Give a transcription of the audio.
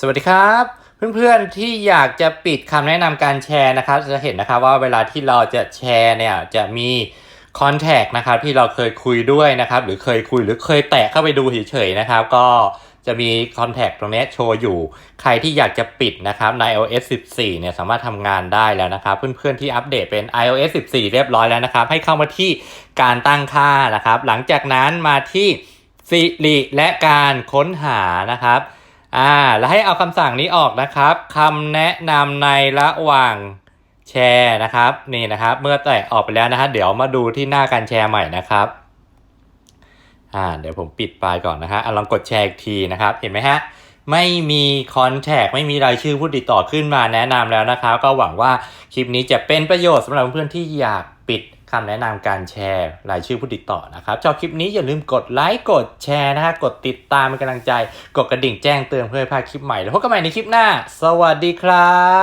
สวัสดีครับ เพื่อนๆที่อยากจะปิดคำแนะนำการแชร์นะครับ จะเห็นนะครับว่าเวลาที่เราจะแชร์เนี่ยจะมีคอนแทคนะครับที่เราเคยคุยด้วยนะครับ หรือเคยคุยหรือเคยแตะเข้าไปดูเฉยๆนะครับ ก็จะมีคอนแทคตรงนี้โชว์อยู่ ใครที่อยากจะปิดนะครับใน iOS 14 เนี่ยสามารถทำงานได้แล้วนะครับ เพื่อนๆที่อัปเดตเป็น iOS 14 เรียบร้อยแล้วนะครับ ให้เข้ามาที่การตั้งค่านะครับ หลังจากนั้นมาที่สิริและการค้นหานะครับ อ่า แล้วให้เอาคำสั่งนี้ออกนะครับคำแนะนำในระหว่างแชร์นะครับ นี่นะครับ เมื่อแตะออกไปแล้วนะฮะเดี๋ยวมาดูที่หน้าการแชร์ใหม่นะครับอ่าเดี๋ยวผมปิดไปก่อนนะฮะอะลองกดแชร์อีกทีนะครับ เห็นไหมฮะ ไม่มีคอนแทคไม่มีรายชื่อผู้ติดต่อขึ้นมาแนะนำแล้วนะครับ ก็หวังว่าคลิปนี้จะเป็นประโยชน์สำหรับเพื่อนๆที่อยากปิดคำแนะนำการแชร์รายชื่อผู้ติดต่อนะครับชอบคลิปนี้อย่าลืมกดไลค์กดแชร์นะฮะกดติดตามเป็นกำลังใจ กดกระดิ่งแจ้งเตือนเพื่อไม่พลาดคลิปใหม่แล้วพบกันใหม่ในคลิปหน้า สวัสดีครับ